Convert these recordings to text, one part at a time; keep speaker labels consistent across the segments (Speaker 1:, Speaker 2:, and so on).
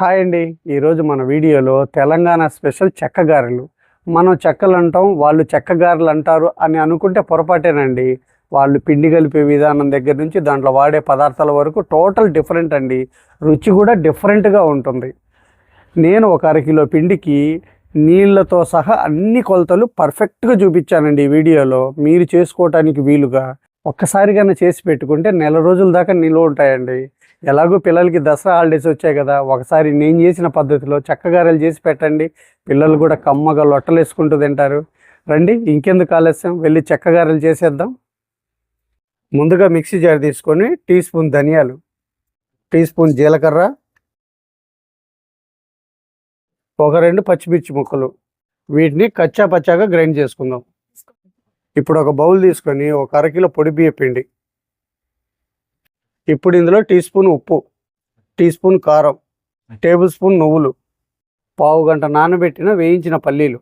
Speaker 1: Hi అండి. ఈరోజు మన వీడియోలో తెలంగాణ స్పెషల్ చెక్క గారెలు మనం చెక్కలు అంటాం వాళ్ళు చెక్క గారెలు అంటారు అని అనుకుంటే పొరపాటేనండి. వాళ్ళు పిండి కలిపే విధానం దగ్గర నుంచి దాంట్లో వాడే పదార్థాల వరకు టోటల్ డిఫరెంట్ అండి. రుచి కూడా డిఫరెంట్గా ఉంటుంది. నేను ఒక అరకిలో పిండికి నీళ్ళతో సహా అన్ని కొలతలు పర్ఫెక్ట్గా చూపించానండి ఈ వీడియోలో. మీరు చేసుకోవటానికి వీలుగా. ఒక్కసారిగానే చేసి పెట్టుకుంటే నెల రోజుల దాకా నిల్వ ఉంటాయండి. ఎలాగో పిల్లలకి దసరా హాలిడేస్ వచ్చాయి కదా ఒకసారి నేను చేసిన పద్ధతిలో చక్కగారెలు చేసి పెట్టండి. పిల్లలు కూడా కమ్మగా లొట్టలు వేసుకుంటూ తింటారు. రండి ఇంకెందుకు ఆలస్యం? వెళ్ళి చెక్కగారెలు చేసేద్దాం. ముందుగా మిక్సీ జార్ తీసుకొని టీ స్పూన్ ధనియాలు టీ స్పూన్ జీలకర్ర ఒక రెండు పచ్చిమిర్చి ముక్కలు. వీటిని కచ్చా పచ్చాగా గ్రైండ్ చేసుకుందాం. ఇప్పుడు ఒక బౌల్ తీసుకొని ఒక అరకిలో పొడి బియ్య పిండి. ఇప్పుడు ఇందులో టీ స్పూన్ ఉప్పు టీ స్పూన్ కారం టేబుల్ స్పూన్ నువ్వులు పావు గంట నానబెట్టిన వేయించిన పల్లీలు.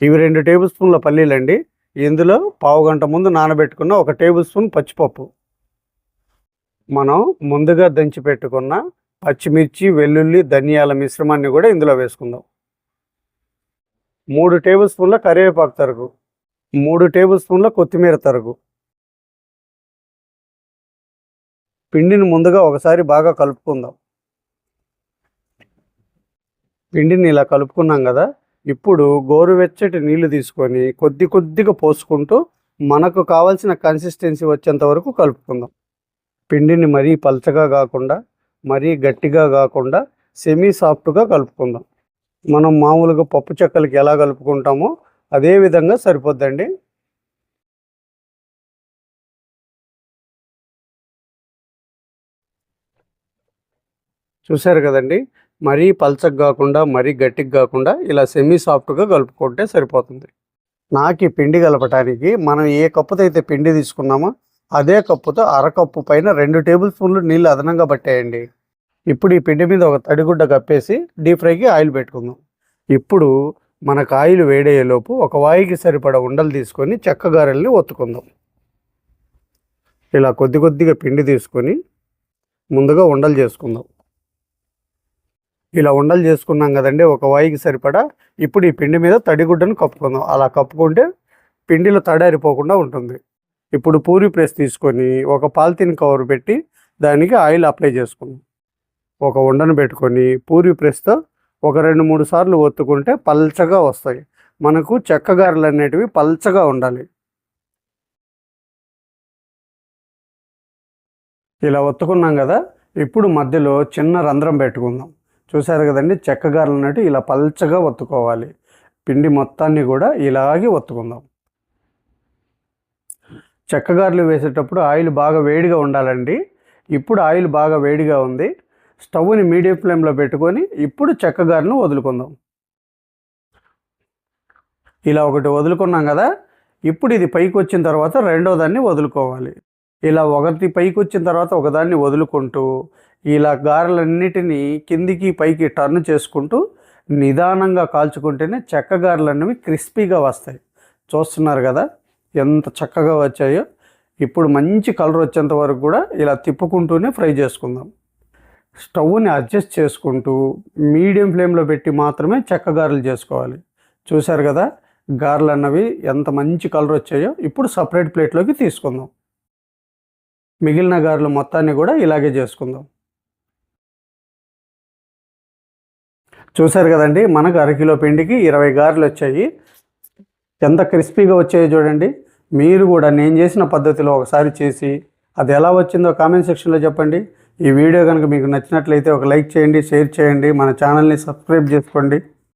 Speaker 1: ఇవి రెండు టేబుల్ స్పూన్ల పల్లీలు అండి ఇందులో పావు గంట ముందు నానబెట్టుకున్న ఒక టేబుల్ స్పూన్ పచ్చిపప్పు. మనం ముందుగా దంచి పెట్టుకున్న పచ్చిమిర్చి వెల్లుల్లి ధనియాల మిశ్రమాన్ని కూడా ఇందులో వేసుకుందాం. మూడు టేబుల్ స్పూన్ల కరివేపాకు తరుగు మూడు టేబుల్ స్పూన్ల కొత్తిమీర తరుగు. పిండిని ముందుగా ఒకసారి బాగా కలుపుకుందాం. పిండిని ఇలా కలుపుకున్నాం కదా ఇప్పుడు గోరువెచ్చటి నీళ్ళు తీసుకొని కొద్ది కొద్దిగా పోసుకుంటూ మనకు కావాల్సిన కన్సిస్టెన్సీ వచ్చేంత వరకు కలుపుకుందాం. పిండిని మరీ పలచగా కాకుండా మరీ గట్టిగా కాకుండా సెమీ సాఫ్ట్గా కలుపుకుందాం. మనం మామూలుగా పప్పు చెక్కలకి ఎలా కలుపుకుంటామో అదే విధంగా సరిపోద్దండి. చూశారు కదండి. మరీ పల్చగా కాకుండా మరీ గట్టిగా కాకుండా ఇలా సెమీ సాఫ్ట్గా కలుపుకుంటే సరిపోతుంది. నాకు ఈ పిండి కలపటానికి మనం ఏ కప్పుతో అయితే పిండి తీసుకున్నామో అదే కప్పుతో అరకప్పు పైన రెండు టేబుల్ స్పూన్లు నీళ్ళు అదనంగా పట్టేయండి. ఇప్పుడు ఈ పిండి మీద ఒక తడిగుడ్డ కప్పేసి డీప్ ఫ్రైకి ఆయిల్ పెట్టుకుందాం. ఇప్పుడు మనకు ఆయిల్ వేడయ్యేలోపు ఒక వాయికి సరిపడ ఉండలు తీసుకొని చెక్క గారెల్ని ఒత్తుకుందాం. ఇలా కొద్ది కొద్దిగా పిండి తీసుకొని ముందుగా ఉండలు చేసుకుందాం. ఇలా ఉండలు చేసుకున్నాం కదండి ఒక వాయికి సరిపడా. ఇప్పుడు ఈ పిండి మీద తడిగుడ్డను కప్పుకుందాం. అలా కప్పుకుంటే పిండిలో తడారిపోకుండా ఉంటుంది. ఇప్పుడు పూరి ప్రెస్ తీసుకొని ఒక పాలిథిన్ కవర్ పెట్టి దానికి ఆయిల్ అప్లై చేసుకుందాం. ఒక ఉండను పెట్టుకొని పూరి ప్రెస్తో ఒక రెండు మూడు సార్లు ఒత్తుకుంటే పల్చగా వస్తాయి. మనకు చెక్కగారలు అనేటివి పల్చగా ఉండాలి. ఇలా ఒత్తుకున్నాం కదా ఇప్పుడు మధ్యలో చిన్న రంధ్రం పెట్టుకుందాం. చూసారు కదండి చెక్కగారెలు అన్నట్టు ఇలా పల్చగా ఒత్తుకోవాలి. పిండి మొత్తాన్ని కూడా ఇలాగే ఒత్తుకుందాం. చెక్కగారెలు వేసేటప్పుడు ఆయిల్ బాగా వేడిగా ఉండాలండి. ఇప్పుడు ఆయిల్ బాగా వేడిగా ఉంది. స్టవ్ని మీడియం ఫ్లేమ్లో పెట్టుకొని ఇప్పుడు చెక్కగారెను వదులుకుందాం. ఇలా ఒకటి వదులుకున్నాం కదా ఇప్పుడు ఇది పైకి వచ్చిన తర్వాత రెండో దాన్ని వదులుకోవాలి. ఇలా ఒకటి పైకి వచ్చిన తర్వాత ఒకదాన్ని వదులుకుంటూ ఇలా గారెలన్నిటినీ కిందికి పైకి టర్న్ చేసుకుంటూ నిదానంగా కాల్చుకుంటేనే చెక్క గారెలు అనేవి క్రిస్పీగా వస్తాయి. చూస్తున్నారు కదా ఎంత చక్కగా వచ్చాయో. ఇప్పుడు మంచి కలర్ వచ్చేంత వరకు కూడా ఇలా తిప్పుకుంటూనే ఫ్రై చేసుకుందాం. స్టవ్ని అడ్జస్ట్ చేసుకుంటూ మీడియం ఫ్లేమ్లో పెట్టి మాత్రమే చెక్క గారెలు చేసుకోవాలి. చూశారు కదా గారెలు అన్నవి ఎంత మంచి కలర్ వచ్చాయో. ఇప్పుడు సపరేట్ ప్లేట్లోకి తీసుకుందాం. మిగిలిన గారెలు మొత్తాన్ని కూడా ఇలాగే చేసుకుందాం. చూశారు కదండి మనకు అరకిలో పిండికి ఇరవై గారెలు వచ్చాయి. ఎంత క్రిస్పీగా వచ్చాయో చూడండి. మీరు కూడా నేను చేసిన పద్ధతిలో ఒకసారి చేసి అది ఎలా వచ్చిందో కామెంట్ సెక్షన్లో చెప్పండి. ఈ వీడియో కనుక మీకు నచ్చినట్లయితే ఒక లైక్ చేయండి షేర్ చేయండి మన ఛానల్ని సబ్స్క్రైబ్ చేసుకోండి.